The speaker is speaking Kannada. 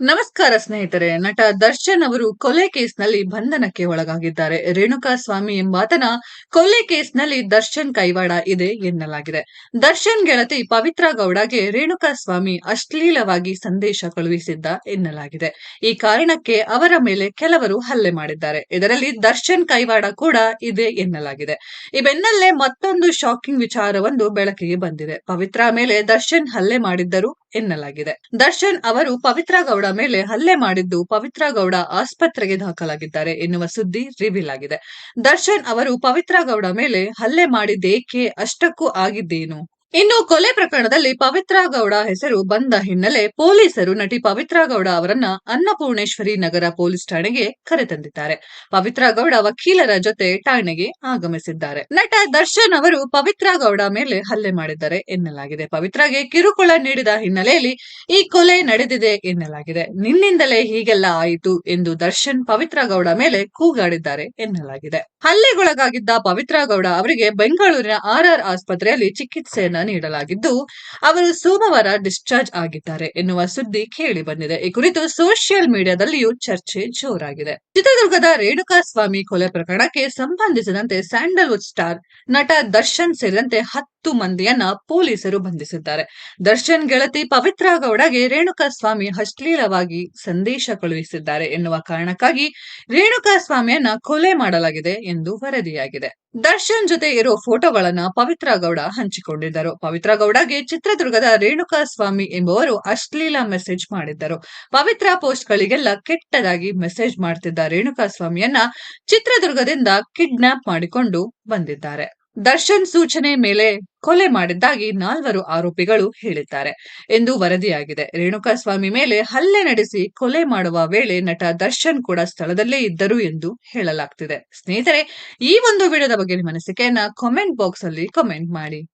ನಮಸ್ಕಾರ ಸ್ನೇಹಿತರೆ, ನಟ ದರ್ಶನ್ ಅವರು ಕೊಲೆ ಕೇಸ್ನಲ್ಲಿ ಬಂಧನಕ್ಕೆ ಒಳಗಾಗಿದ್ದಾರೆ. ರೇಣುಕಾ ಸ್ವಾಮಿ ಎಂಬಾತನ ಕೊಲೆ ಕೇಸ್ನಲ್ಲಿ ದರ್ಶನ್ ಕೈವಾಡ ಇದೆ ಎನ್ನಲಾಗಿದೆ. ದರ್ಶನ್ ಗೆಳತಿ ಪವಿತ್ರ ಗೌಡಗೆ ರೇಣುಕಾ ಸ್ವಾಮಿ ಅಶ್ಲೀಲವಾಗಿ ಸಂದೇಶ ಕಳುಹಿಸಿದ್ದ ಎನ್ನಲಾಗಿದೆ. ಈ ಕಾರಣಕ್ಕೆ ಅವರ ಮೇಲೆ ಕೆಲವರು ಹಲ್ಲೆ ಮಾಡಿದ್ದಾರೆ. ಇದರಲ್ಲಿ ದರ್ಶನ್ ಕೈವಾಡ ಕೂಡ ಇದೆ ಎನ್ನಲಾಗಿದೆ. ಈ ಬೆನ್ನಲ್ಲೇ ಮತ್ತೊಂದು ಶಾಕಿಂಗ್ ವಿಚಾರವೊಂದು ಬೆಳಕಿಗೆ ಬಂದಿದೆ. ಪವಿತ್ರ ಮೇಲೆ ದರ್ಶನ್ ಹಲ್ಲೆ ಮಾಡಿದ್ದರು ಎನ್ನಲಾಗಿದೆ. ದರ್ಶನ್ ಅವರು ಪವಿತ್ರ ಗೌಡ ಮೇಲೆ ಹಲ್ಲೆ ಮಾಡಿದ್ದು ಪವಿತ್ರ ಗೌಡ ಆಸ್ಪತ್ರೆಗೆ ದಾಖಲಾಗಿದ್ದಾರೆ ಎನ್ನುವ ಸುದ್ದಿ ರಿವೀಲ್ ಆಗಿದೆ. ದರ್ಶನ್ ಅವರು ಪವಿತ್ರ ಗೌಡ ಮೇಲೆ ಹಲ್ಲೆ ಮಾಡಿದ್ದೇಕೆ, ಅಷ್ಟಕ್ಕೂ ಆಗಿದ್ದೇನು? ಇನ್ನು ಕೊಲೆ ಪ್ರಕರಣದಲ್ಲಿ ಪವಿತ್ರ ಗೌಡ ಹೆಸರು ಬಂದ ಹಿನ್ನೆಲೆ ಪೊಲೀಸರು ನಟಿ ಪವಿತ್ರ ಗೌಡ ಅವರನ್ನ ಅನ್ನಪೂರ್ಣೇಶ್ವರಿ ನಗರ ಪೊಲೀಸ್ ಠಾಣೆಗೆ ಕರೆತಂದಿದ್ದಾರೆ ಪವಿತ್ರ ಗೌಡ ವಕೀಲರ ಜೊತೆ ಠಾಣೆಗೆ ಆಗಮಿಸಿದ್ದಾರೆ. ನಟ ದರ್ಶನ್ ಅವರು ಪವಿತ್ರ ಗೌಡ ಮೇಲೆ ಹಲ್ಲೆ ಮಾಡಿದ್ದಾರೆ ಎನ್ನಲಾಗಿದೆ. ಪವಿತ್ರಗೆ ಕಿರುಕುಳ ನೀಡಿದ ಹಿನ್ನೆಲೆಯಲ್ಲಿ ಈ ಕೊಲೆ ನಡೆದಿದೆ ಎನ್ನಲಾಗಿದೆ. ನಿನ್ನಿಂದಲೇ ಹೀಗೆಲ್ಲ ಆಯಿತು ಎಂದು ದರ್ಶನ್ ಪವಿತ್ರ ಗೌಡ ಮೇಲೆ ಕೂಗಾಡಿದ್ದಾರೆ ಎನ್ನಲಾಗಿದೆ. ಹಲ್ಲೆಗೊಳಗಾಗಿದ್ದ ಪವಿತ್ರ ಗೌಡ ಅವರಿಗೆ ಬೆಂಗಳೂರಿನ ಆರ್ಆರ್ ಆಸ್ಪತ್ರೆಯಲ್ಲಿ ಚಿಕಿತ್ಸೆಯನ್ನ ನೀಡಲಾಗಿದ್ದು, ಅವರು ಸೋಮವಾರ ಡಿಸ್ಚಾರ್ಜ್ ಆಗಿದ್ದಾರೆ ಎನ್ನುವ ಸುದ್ದಿ ಕೇಳಿ ಬಂದಿದೆ. ಈ ಕುರಿತು ಸೋಷಿಯಲ್ ಮೀಡಿಯಾದಲ್ಲಿಯೂ ಚರ್ಚೆ ಜೋರಾಗಿದೆ. ಚಿತ್ರದುರ್ಗದ ರೇಣುಕಾ ಸ್ವಾಮಿ ಕೊಲೆ ಪ್ರಕರಣಕ್ಕೆ ಸಂಬಂಧಿಸಿದಂತೆ ಸ್ಯಾಂಡಲ್ವುಡ್ ಸ್ಟಾರ್ ನಟ ದರ್ಶನ್ ಸೇರಿದಂತೆ ಹತ್ತು ಮಂದಿಯನ್ನ ಪೊಲೀಸರು ಬಂಧಿಸಿದ್ದಾರೆ. ದರ್ಶನ್ ಗೆಳತಿ ಪವಿತ್ರ ಗೌಡಗೆ ರೇಣುಕಾ ಸ್ವಾಮಿ ಅಶ್ಲೀಲವಾಗಿ ಸಂದೇಶ ಕಳುಹಿಸಿದ್ದಾರೆ ಎನ್ನುವ ಕಾರಣಕ್ಕಾಗಿ ರೇಣುಕಾ ಸ್ವಾಮಿಯನ್ನ ಕೊಲೆ ಮಾಡಲಾಗಿದೆ ಎಂದು ವರದಿಯಾಗಿದೆ. ದರ್ಶನ್ ಜೊತೆ ಇರೋ ಫೋಟೋಗಳನ್ನ ಪವಿತ್ರ ಗೌಡ ಹಂಚಿಕೊಂಡಿದ್ದರು. ಪವಿತ್ರ ಗೌಡಗೆ ಚಿತ್ರದುರ್ಗದ ರೇಣುಕಾ ಸ್ವಾಮಿ ಎಂಬುವರು ಅಶ್ಲೀಲ ಮೆಸೇಜ್ ಮಾಡಿದ್ದರು. ಪವಿತ್ರ ಪೋಸ್ಟ್ ಗಳಿಗೆಲ್ಲ ಕೆಟ್ಟದಾಗಿ ಮೆಸೇಜ್ ಮಾಡ್ತಿದ್ದ ರೇಣುಕಾ ಸ್ವಾಮಿಯನ್ನ ಚಿತ್ರದುರ್ಗದಿಂದ ಕಿಡ್ನಾಪ್ ಮಾಡಿಕೊಂಡು ಬಂದಿದ್ದಾರೆ. ದರ್ಶನ್ ಸೂಚನೆ ಮೇಲೆ ಕೊಲೆ ಮಾಡಿದ್ದಾಗಿ ನಾಲ್ವರು ಆರೋಪಿಗಳು ಹೇಳಿದ್ದಾರೆ. ಎಂದು ವರದಿಯಾಗಿದೆ. ರೇಣುಕಾಸ್ವಾಮಿ ಮೇಲೆ ಹಲ್ಲೆ ನಡೆಸಿ ಕೊಲೆ ಮಾಡುವ ವೇಳೆ ನಟ ದರ್ಶನ್ ಕೂಡ ಸ್ಥಳದಲ್ಲೇ ಇದ್ದರು ಎಂದು ಹೇಳಲಾಗ್ತಿದೆ. ಸ್ನೇಹಿತರೆ, ಈ ಒಂದು ವಿಡಿಯೋದ ಬಗ್ಗೆ ನಿಮ್ಮ ಅನಿಸಿಕೆಯನ್ನ ಕಾಮೆಂಟ್ ಬಾಕ್ಸ್ ಅಲ್ಲಿ ಕಮೆಂಟ್ ಮಾಡಿ.